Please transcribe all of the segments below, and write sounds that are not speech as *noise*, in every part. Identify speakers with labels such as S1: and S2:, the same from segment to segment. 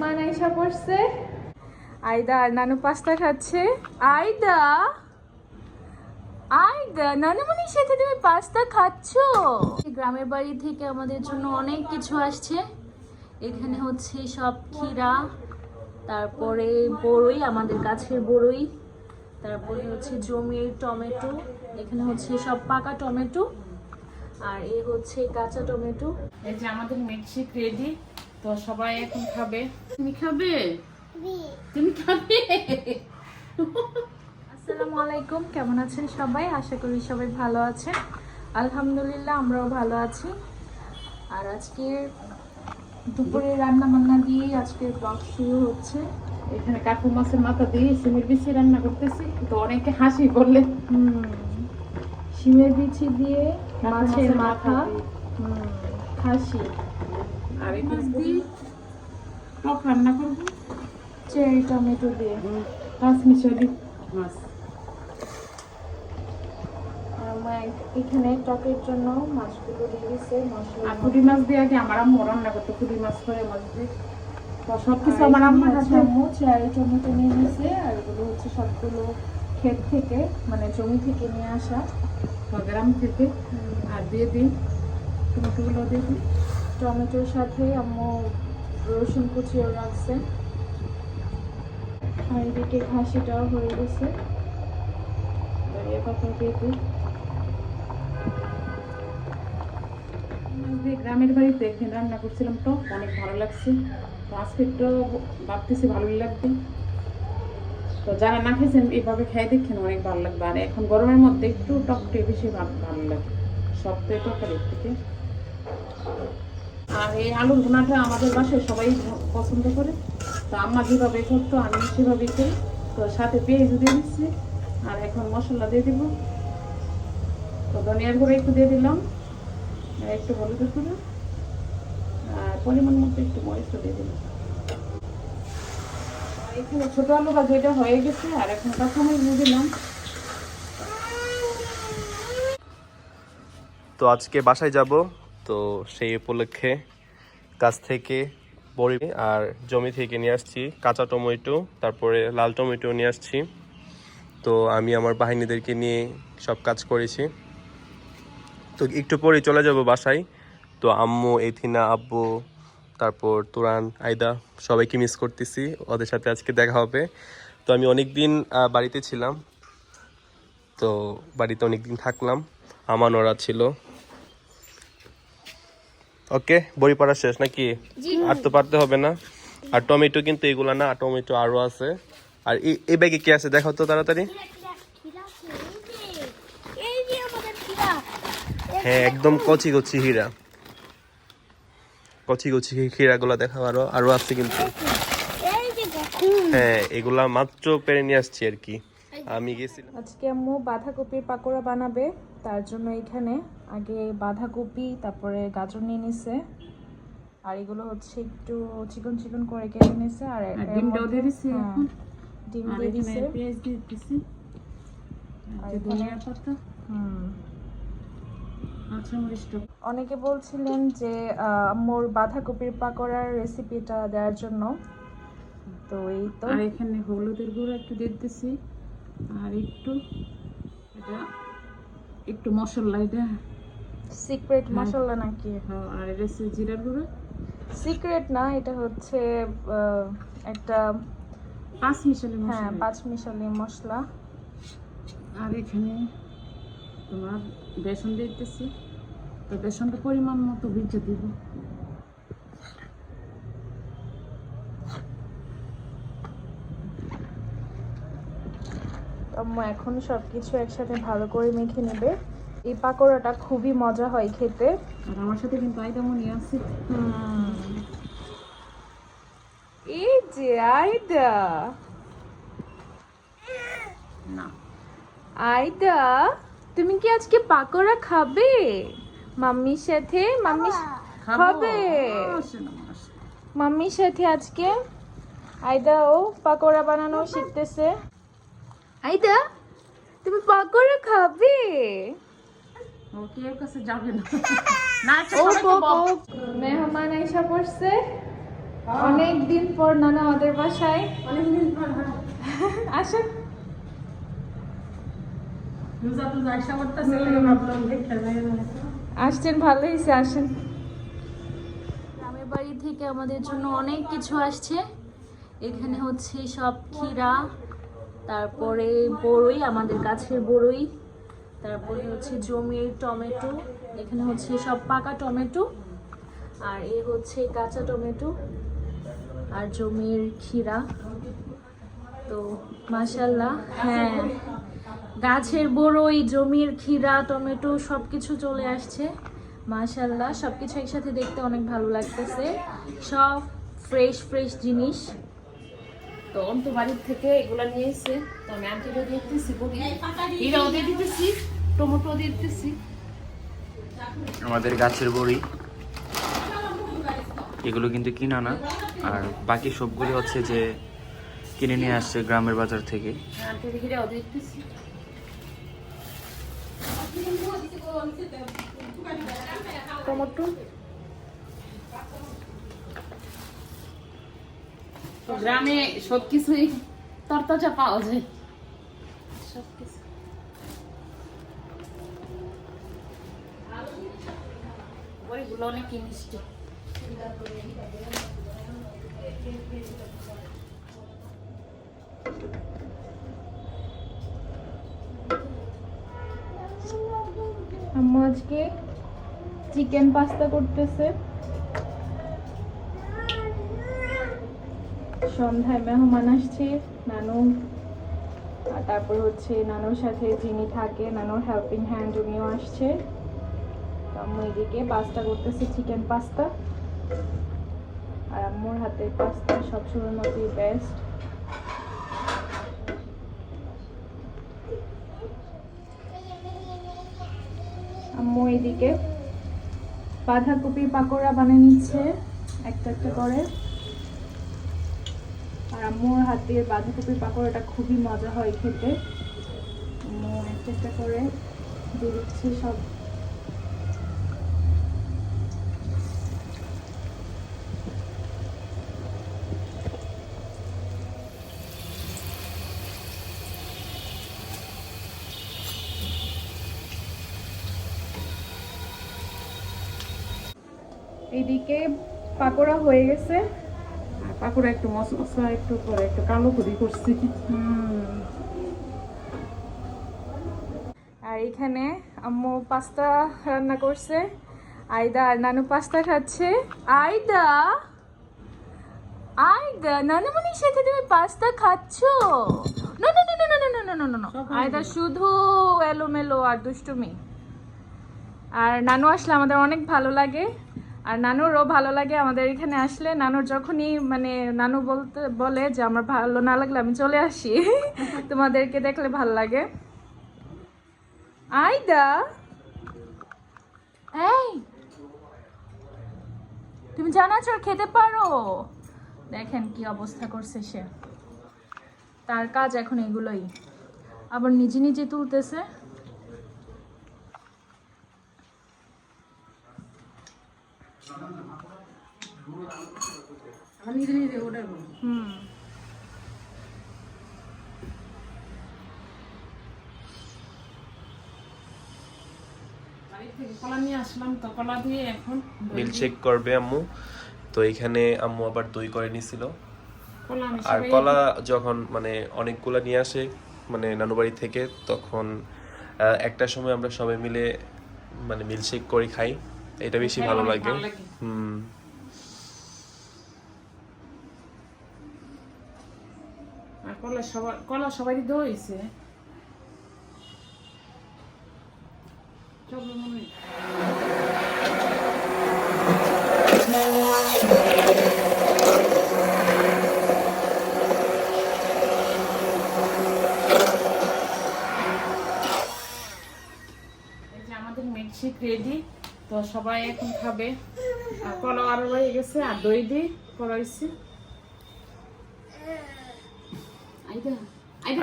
S1: মেহমান আইসা পড়ছে। নানু পাস্তা খাচ্ছে। আইদা! আইদা নানুমনির সাথে তুমি পাস্তা খাচ্ছো? গ্রামের বাড়ি থেকে আমাদের জন্য অনেক কিছু আসছে। এখানে হচ্ছে সব ক্ষীরা, তারপরে বড়ই, আমাদের গাছের বড়ই, তারপরে হচ্ছে জমির টমেটো, এখানে হচ্ছে সব পাকা টমেটো, আর এ হচ্ছে কাঁচা টমেটো।
S2: এই যে আমাদের মিক্সি রেডি। তো সবাই এখন খাবে। তুমি খাবে? তুমি খাবে?
S1: আসসালামু আলাইকুম কেমন আছেন সবাই? আশা করি সবাই ভালো আছেন। আলহামদুলিল্লাহ আমরাও ভালো আছি। আর আজকে দুপুরে রান্না বান্না দিয়ে আজকের ব্লগ শুরু হচ্ছে।
S2: এখানে কাকু মাছের মাথা দিয়ে সিমের বিচি রান্না করতেছি। তো অনেকে হাসি করলে
S1: হুম, শিমের বিচি দিয়ে মাছের মাথা। খাসি
S2: মাছ দিয়ে টক রান্না করব।
S1: চেরি টমেটো দিয়ে।
S2: মিশালি মাছ
S1: এখানে টকের জন্য মাছগুলো দিয়ে দিছে মশলা
S2: মাছ দিয়ে আগে আমার আম্মু রান্না করতো মাছ করে মাছ দিয়ে। সব কিছু আমার আম্মার হাতে।
S1: আর টমেটো নিয়ে নিছে আর এগুলো হচ্ছে সবগুলো ক্ষেত থেকে মানে জমি থেকে নিয়ে আসা।
S2: গ্রাম থেকে। আর দিয়ে দিই টমেটোগুলো দিয়ে দিই।
S1: টমেটোর সাথে আম্মু রসুন কুচিও রাখছে। আর এদিকে ঘাসিটাও হয়ে গেছে।
S2: গ্রামের বাড়িতে এখানে রান্না করছিলাম তো, অনেক ভালো লাগছে। তো আজকে একটু ভাবতেছি ভালোই লাগবে। তো যারা না খেয়েছেন, এইভাবে খেয়ে দেখেন অনেক ভালো লাগবে। আর এখন গরমের মধ্যে একটু টকটে বেশি ভালো লাগে। সব তো তরকারির থেকে আর এই আলুর গুনাটা আমাদের বাসায় সবাই পছন্দ করে। তো আম্মা যেভাবে করতো, আমি সেভাবেই করি। তো সাথে পেঁয়াজ দিয়ে দিচ্ছি। আর এখন মশলা দিয়ে দিব। তো ধনিয়ার গুঁড়ো একটু দিয়ে দিলাম। একটু হলুদের গুঁড়ো। আর পরিমাণ মতো একটু মরিচ দিয়ে দিলাম। এখানে ছোটো আলু ভাজা, এটা হয়ে গেছে। আর এখন কাঁচামরিচ দিয়ে দিলাম।
S3: তো আজকে বাসায় যাব। তো সেই উপলক্ষে গাছ থেকে বড়ি আর জমি থেকে নিয়ে আসছি, কাঁচা টমেটো, তারপরে লাল টমেটো নিয়ে আসছি। তো আমি আমার বাহিনীদেরকে নিয়ে সব কাজ করেছি। তো একটু পরে চলে যাব বাসায়। তো আম্মু, এথিনা, আব্বু, তারপর তুরান আয়দা সবাইকে মিস করতেছি। ওদের সাথে আজকে দেখা হবে। তো আমি অনেক দিন বাড়িতে ছিলাম। তো বাড়িতে অনেক দিন থাকলাম। আমার ওরা ছিল। ওকে বড়ি পড়া শেষ নাকি? আর তো পারতে হবে না। আর টমেটো কিন্তু এগুলা না টমেটো আরও আছে। আর এই- ব্যাগে কি আছে? দেখো তো তাড়াতাড়ি। হ্যাঁ একদম কচি কচি হীরা। কচি কচি হীরাগুলো দেখা আরও আরও আছে কিন্তু।
S4: এই যে দেখুন
S3: হ্যাঁ এগুলা মাত্র পেরে নিয়ে আসছি আর কি। আমি গেছিলাম।
S1: আজকে আম্মু বাঁধাকপির পাকোড়া বানাবে। তার জন্য এখানে আগে বাঁধাকপি তারপরে গাজর নিয়ে নিছে। আর এগুলো হচ্ছে একটু চিকন চিকন করে কেটে নিছে আর
S2: ডিমটাও দিয়ে দিছি।
S1: হ্যাঁ, ডিম দিয়ে দিছে।
S2: পেঁয়াজ দিয়ে দিছি আর ধনিয়া পাতা।
S1: হুম। অনেকে বলছিলেন যে আম্মুর বাঁধাকপির পাকোড়ার রেসিপিটা দেওয়ার জন্য। তো এই তো।
S2: আর এখানে হলুদের গুঁড়ো একটু দিয়ে দিতেছি। আর একটু এটা একটু মশলা এটা।
S1: সিক্রেট
S2: হ্যাঁ।
S1: মশলা নাকি?
S2: হ্যাঁ, আর এটা হচ্ছে জিরার গুঁড়ো।
S1: সিক্রেট না এটা হচ্ছে একটা
S2: পাঁচ মিশালি।
S1: হ্যাঁ পাঁচ মিশালি মশলা।
S2: আর এখানে তোমার বেসন দিতেছি। তো বেসনটা পরিমাণ মতো ভিজে দিব।
S1: আম্মু এখন সবকিছু একসাথে ভালো করে মেখে নেবে। এই পাকোড়াটা খুবই মজা হয় খেতে।
S2: আর আমার সাথে কিন্তু আইদামনি আছে।
S1: এই যে আইদা।
S2: না।
S1: আইদা তুমি কি আজকে পাকোড়া খাবে? মাম্মির সাথে? মাম্মি
S2: খাব।
S1: মাম্মির সাথে আজকে। আইদাও পাকোড়া বানানো শিখতেছে। আইদা তুমি পাকোড়া খাবে?
S2: কাছে যাবে না। *laughs* না আচ্ছা,
S1: মেহমান আইসা পড়ছে। অনেক দিন পর নানা আমাদের বাসায়।
S2: পর *laughs*
S1: আসেন আসছেন ভালো হয়েছে আসেন। গ্রামের বাড়ি থেকে আমাদের জন্য অনেক কিছু আসছে। এখানে হচ্ছে সব ক্ষীরা তারপরে বড়ই, আমাদের গাছের বড়ই। তারপরে হচ্ছে জমির টমেটো, এখানে হচ্ছে সব পাকা টমেটো, আর এ হচ্ছে কাঁচা টমেটো আর জমির ক্ষীরা। তো মাশাল্লাহ হ্যাঁ গাছের বড়ই, জমির ক্ষীরা, টমেটো সব কিছু চলে আসছে। মাশাল্লাহ সব কিছু একসাথে দেখতে অনেক ভালো লাগতেছে। সব ফ্রেশ ফ্রেশ জিনিস।
S2: তো অন্ত বাড়ির থেকে এগুলা নিয়ে এসে তো আমি আন্টিটা দিয়ে দিতেছি বড়ি। এরাও দিয়ে দিতেছি টমেটো দিয়ে দিতেছি।
S5: আমাদের গাছের বড়ি। এগুলো কিন্তু কিনা না। আর বাকি সবগুলো হচ্ছে যে কিনে নিয়ে আসছে গ্রামের বাজার থেকে।
S2: দিতেছি। টমেটো? গ্রামে সবকিছুই তরতাজা পাওয়া যায়। সবকিছু। বড়িগুলো অনেক মিষ্টি।
S1: আম্মু আজকে চিকেন পাস্তা করতেছে। সন্ধ্যায় মেহমান আসছে, নানু। তারপর হচ্ছে নানুর সাথে যিনি থাকে, নানুর হেল্পিং হ্যান্ড উনিও আসছে। আম্মু এদিকে পাস্তা করতেছে চিকেন পাস্তা আর আম্মুর হাতের পাস্তা সবসময় মতোই বেস্ট আম্মু এদিকে বাঁধাকপির পাকোড়া বানিয়ে নিচ্ছে, একটা একটা করে। আর আম্মুর হাতের বাঁধাকপির পাকোড়াটা খুবই মজা হয় খেতে। একটা করে দিয়ে দিচ্ছে সব। এইদিকে পাকোড়া হয়ে গেছে।
S2: পাকুড়া একটু একটু করে একটু কালো করি করছি।
S1: আর এখানে আম্মু পাস্তা রান্না করছে আয়দা আর নানু পাস্তা খাচ্ছে। আয়দা নানুমনির সাথে তুমি পাস্তা খাচ্ছো? না না না না না না না না না না আয়দা শুধু এলোমেলো আর দুষ্টুমি। আর নানু আসলে আমাদের অনেক ভালো লাগে। আর নানুরও ভালো লাগে আমাদের এখানে আসলে। নানুর যখনই মানে নানু বলতে বলে যে আমার ভালো না লাগলে আমি চলে আসি *laughs* তোমাদেরকে দেখলে ভালো লাগে। আইদা! এই! তুমি জানাচর খেতে পারো? দেখেন কি অবস্থা করছে সে। তার কাজ এখন এগুলোই। আবার নিজে নিজে তুলতেছে।
S2: নিজে নিজে অর্ডার করি
S1: হুম।
S2: কলা নিয়ে আসলাম তো কলা দিয়ে এখন
S3: মিল্কশেক করবে আম্মু। তো এখানে আম্মু আবার দই করে নিছিল। আর কলা যখন মানে অনেকগুলা নিয়ে আসে মানে নানু বাড়ি থেকে তখন একটা সময় আমরা সবাই মিলে মানে মিল্কশেক করে খাই। এটা বেশি লাগে।
S2: ভালো লাগে।
S3: হুম।
S2: কলা সবার, কলা সবারই দেওয়া হয়েছে চলো আমাদের মিল্কশেক রেডি তো সবাই এখন খাবে। কলা আরও হয়ে গেছে, আর দই দিয়ে করা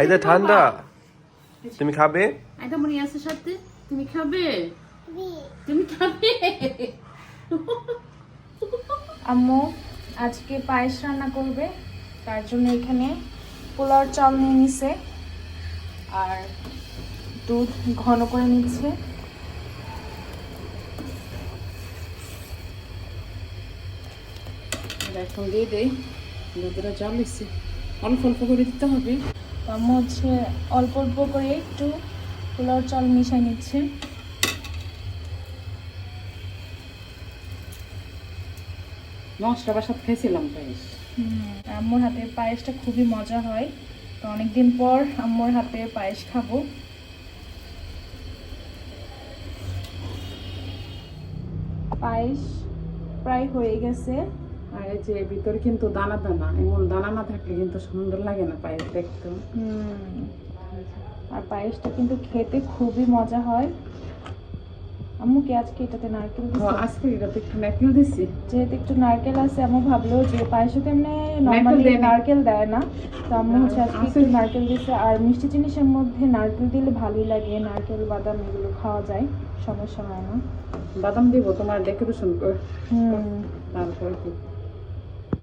S2: আইদা
S3: ঠান্ডা। তুমি খাবে?
S2: আইদা মনে আছে সাথে। তুমি খাবে? তুমি খাবে?
S1: আম্মু আজকে পায়েস রান্না করবে। তার জন্য এখানে পোলার চাল নিয়ে নিছে। আর দুধ ঘন করে নিচ্ছে।
S2: এখন দিয়ে দেই। দুধটা জল দিচ্ছি অল্প অল্প করে দিতে হবে।
S1: আম্মু হচ্ছে অল্প অল্প করে একটু পোলার চাল মিশাই নিচ্ছে।
S2: মশলা বাসাত খাইছিলাম পায়েস
S1: হুম, আম্মুর হাতের পায়েসটা খুবই মজা হয়। তো অনেকদিন পর আম্মুর হাতের পায়েস খাব। পায়েস প্রায় হয়ে গেছে।
S2: আর এই যে ভিতরে কিন্তু দানা দানা এমন দানা না থাকলে কিন্তু সুন্দর লাগে না পায়েস দেখতে।
S1: আর পায়েসটা কিন্তু খেতে খুবই মজা হয়। আম্মু কি আজকে এটাতে নারকেল দিছে?
S2: আজকে এটাতে একটু নারকেল দিছি।
S1: যেহেতু একটু নারকেল আছে আম্মু ভাবলো যে পায়েসে তো এমনি নর্মালি নারকেল দেয় না। তো আম্মু হচ্ছে আজকে একটু নারকেল দিছে। আর মিষ্টি জিনিসের মধ্যে নারকেল দিলে ভালোই লাগে। নারকেল বাদাম এগুলো খাওয়া যায় সমস্যা হয় না।
S2: বাদাম দিব তোমার ডেকোরেশন করে।
S1: হুম।
S2: তারপর কি?